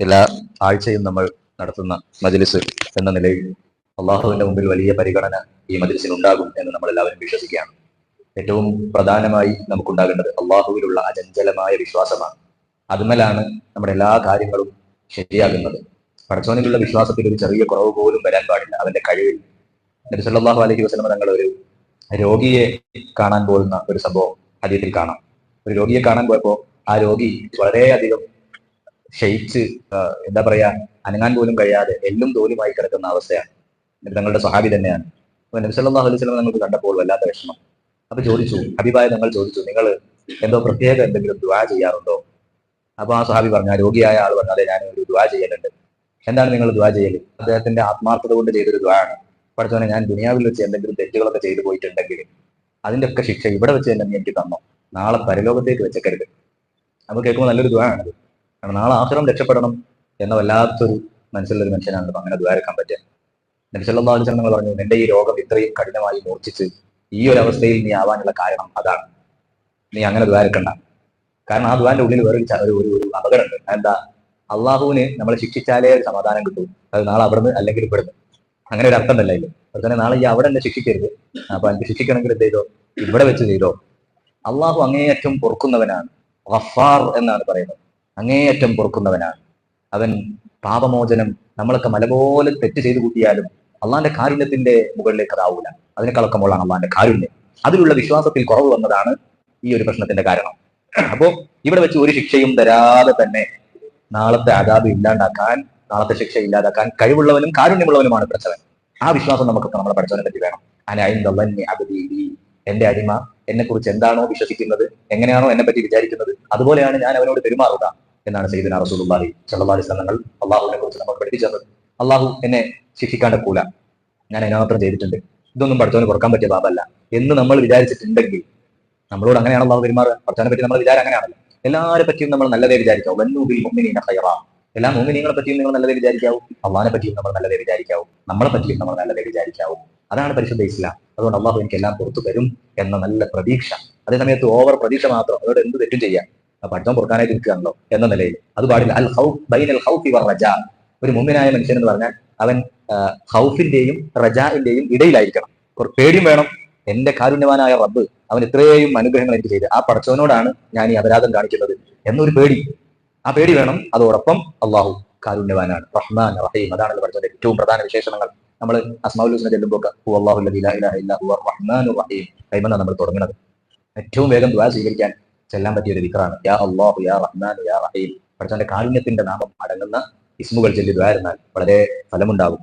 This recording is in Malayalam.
എല്ലാ ആഴ്ചയും നമ്മൾ നടത്തുന്ന മജ്ലിസ് എന്ന നിലയിൽ അള്ളാഹുവിന്റെ മുമ്പിൽ വലിയ പരിഗണന ഈ മജ്ലിസിന് ഉണ്ടാകും എന്ന് നമ്മൾ എല്ലാവരും വിശ്വസിക്കുകയാണ്. ഏറ്റവും പ്രധാനമായി നമുക്കുണ്ടാകേണ്ടത് അള്ളാഹുവിലുള്ള അചഞ്ചലമായ വിശ്വാസമാണ്. അതുമലാണ് നമ്മുടെ എല്ലാ കാര്യങ്ങളും ശരിയാകുന്നത്. പടച്ചോനിലുള്ള വിശ്വാസത്തിൽ ഒരു ചെറിയ കുറവ് പോലും വരാൻ പാടില്ല. അവന്റെ കഴിവിൽ. നബി അലഹി വസല്ലം തങ്ങൾ ഒരു രോഗിയെ കാണാൻ പോകുന്ന ഒരു സംഭവം ഹദീത്തിൽ കാണാം. ഒരു രോഗിയെ കാണാൻ പോയപ്പോൾ ആ രോഗി വളരെയധികം ക്ഷയിച്ച് എന്താ പറയാ അനങ്ങാൻ പോലും കഴിയാതെ എല്ലും തോലുമായി കിടക്കുന്ന അവസ്ഥയാണ്. തങ്ങളുടെ സ്വഹാബി തന്നെയാണ്. അപ്പൊ നബി സല്ലല്ലാഹു അലൈഹി സ്വലം നിങ്ങൾക്ക് കണ്ടപ്പോൾ വല്ലാത്ത വിഷമം. അപ്പൊ ചോദിച്ചു ഹബീബായ നിങ്ങൾ ചോദിച്ചു നിങ്ങൾ എന്തോ പ്രത്യേക എന്തെങ്കിലും ദുവാ ചെയ്യാറുണ്ടോ? അപ്പൊ ആ സ്വഹാബി പറഞ്ഞു രോഗിയായ ആൾ പറഞ്ഞു അതെ ഞാൻ ഒരു ദുആ ചെയ്യലുണ്ട്. എന്താണ് നിങ്ങൾ ദുവാ ചെയ്യൽ? അദ്ദേഹത്തിന്റെ ആത്മാർത്ഥത കൊണ്ട് ചെയ്തൊരു ദുവാ ആണ്. പഠിച്ചവനെ ഞാൻ ദുനിയാവിൽ വെച്ച് എന്തെങ്കിലും തെറ്റുകളൊക്കെ ചെയ്തു പോയിട്ടുണ്ടെങ്കിൽ അതിന്റെ ഒക്കെ ശിക്ഷ ഇവിടെ വെച്ച് തന്നെ എനിക്ക് തന്നോ? നാളെ പരലോകത്തേക്ക് വെച്ചേക്കരുത്. അപ്പൊ കേൾക്കുമ്പോൾ നല്ലൊരു ദുവാ ആണത്. കാരണം നാളെ ആഹ്റം രക്ഷപ്പെടണം എന്ന വല്ലാത്തൊരു മനസ്സിലുള്ള മനുഷ്യനാണ് അങ്ങനെ ദ്വാരക്കാൻ പറ്റുക നബി സല്ലല്ലാഹു അലൈഹി വസല്ലം പറഞ്ഞു നിന്റെ ഈ രോഗം ഇത്രയും കഠിനമായി മൂർച്ഛിച്ച് ഈ ഒരു അവസ്ഥയിൽ നീ ആവാനുള്ള കാരണം അതാണ്. നീ അങ്ങനെ ദ്വാരക്കണ്ട. കാരണം ആ ദ്വാന്റെ ഉള്ളിൽ വേറൊരു ഒരു ഒരു അപകടമുണ്ട്. എന്താ അള്ളാഹുവിന് നമ്മളെ ശിക്ഷിച്ചാലേ സമാധാനം കിട്ടൂ. അത് നാളെ അവിടുന്ന് അല്ലെങ്കിൽ ഇവിടുന്ന്. അങ്ങനെ ഒരു അർത്ഥം തന്നെ അപ്പൊ അതുപോലെ നാളെ ഈ അവിടെ എന്നെ ശിക്ഷിക്കരുത്. അപ്പൊ എനിക്ക് ശിക്ഷിക്കണമെങ്കിൽ എന്ത് ചെയ്തോ? ഇവിടെ വെച്ച് ചെയ്തോ? അള്ളാഹു അങ്ങേയറ്റം പൊറുക്കുന്നവനാണ്. ഗഫാർ എന്നാണ് പറയുന്നത്. അങ്ങേയറ്റം പൊറുക്കുന്നവനാണ്. അവൻ പാപമോചനം നമ്മളൊക്കെ മലപോലെ തെറ്റ് ചെയ്തു കൂട്ടിയാലും അള്ളാന്റെ കാരുണ്യത്തിന്റെ മുകളിലേക്ക് അതാവൂല അതിനെ മുകളാണ് അള്ളാന്റെ കാരുണ്യം. അതിലുള്ള വിശ്വാസത്തിൽ കുറവ് വന്നതാണ് ഈ ഒരു പ്രശ്നത്തിന്റെ കാരണം. അപ്പോ ഇവിടെ വെച്ച് ഒരു ശിക്ഷയും തരാതെ തന്നെ നാളത്തെ അതാബ് ഇല്ലാണ്ടാക്കാൻ നാളത്തെ ശിക്ഷ ഇല്ലാതാക്കാൻ കഴിവുള്ളവനും കാരുണ്യമുള്ളവനുമാണ് പ്രച്ചവൻ ആ വിശ്വാസം നമുക്ക് നമ്മുടെ പഠിച്ചവനെ പറ്റി വേണം. അനായി എന്റെ അടിമ എന്നെക്കുറിച്ച് എന്താണോ വിശ്വസിക്കുന്നത് എങ്ങനെയാണോ എന്നെ പറ്റി വിചാരിക്കുന്നത് അതുപോലെയാണ് ഞാൻ അവനോട് പെരുമാറുക എന്നാണ് സൈദിന റസൂലുള്ളാഹി സ്വല്ലല്ലാഹു സ്ഥലങ്ങൾ അള്ളാഹുവിനെ കുറിച്ച് നമ്മൾ പഠിപ്പിച്ചത് അള്ളാഹു എന്നെ ശിക്ഷിക്കാണ്ട് കൂല ഞാൻ അതിനകത്രം ചെയ്തിട്ടുണ്ട്. ഇതൊന്നും പഠിച്ചവന് കുറയ്ക്കാൻ പറ്റിയ പാപല്ല. എന്ന് നമ്മൾ വിചാരിച്ചിട്ടുണ്ടെങ്കിൽ നമ്മളോട് അങ്ങനെയാണ് അള്ളാഹു പെരുമാറുക? പഠിച്ചവനെ പറ്റി നമ്മൾ വിചാരം അങ്ങനെയാണല്ലോ. എല്ലാവരെ പറ്റിയും നമ്മൾ നല്ലതേ വിചാരിക്കാവൂ. വന്നൂബിൽ മുമ്മിനീന ഖൈറ. എല്ലാ മുമ്മിനീങ്ങളെ പറ്റിയും നിങ്ങൾ നല്ലതേ വിചാരിക്കാവൂ. അള്ളാഹിനെ പറ്റിയും നമ്മൾ നല്ലതേ വിചാരിക്കാവൂ. നമ്മളെ പറ്റിയും നമ്മൾ നല്ലതേ വിചാരിക്കാവൂ. അതാണ് പരിശുദ്ധ ഇസ്ലാം. അതുകൊണ്ട് അള്ളാഹു എനിക്ക് എല്ലാം പുറത്തു തരും എന്ന നല്ല പ്രതീക്ഷ. അതേസമയത്ത് ഓവർ പ്രതീക്ഷ മാത്രം. അതോടെ എന്ത് തെറ്റും ചെയ്യാം? പഠിത്തം പുറക്കാനായിട്ട് നിൽക്കുകയാണല്ലോ എന്ന നിലയിൽ. അത് പാടില്ല. അൽ ഹൗ അൽ ഹൗഫി വർ റജ. ഒരു മുമ്പിനായ മനുഷ്യൻ എന്ന് പറഞ്ഞാൽ അവൻ ഹൗഫിന്റെയും റജാഇന്റെയും ഇടയിലായിരിക്കണം. പേടിയും വേണം. എന്റെ കാരുണ്യവാനായ റബ്ബ് അവൻ ഇത്രയും അനുഗ്രഹങ്ങൾ എനിക്ക് ചെയ്ത്. ആ പടച്ചവനോടാണ് ഞാൻ ഈ അപരാധം കാണിക്കുന്നത് എന്നൊരു പേടി. ആ പേടി വേണം. അതോടൊപ്പം അള്ളാഹു കാരുണ്യവാനാണ്. റഹ്മാൻ റഹീം. അതാണല്ലോ പഠിച്ചത് ഏറ്റവും പ്രധാന വിശേഷണങ്ങൾ. നമ്മൾ അസ്മാഉൽ ഹുസ്ന ചെല്ലുമ്പോൾ റഹീം. നമ്മൾ തുടങ്ങുന്നത്. ഏറ്റവും വേഗം ദുആ സ്വീകരിക്കാൻ ചെല്ലാൻ പറ്റിയ ഒരു വിക്രാണ് യാ അള്ളാഹു യാ റഹ്മാൻ യാ റഹീം. പഠിച്ചവന്റെ കാരുണ്യത്തിന്റെ നാമം അടങ്ങുന്ന ഇസ്മുകൾ ചൊല്ലി ദ്വാരുന്നാൽ വളരെ ഫലമുണ്ടാകും.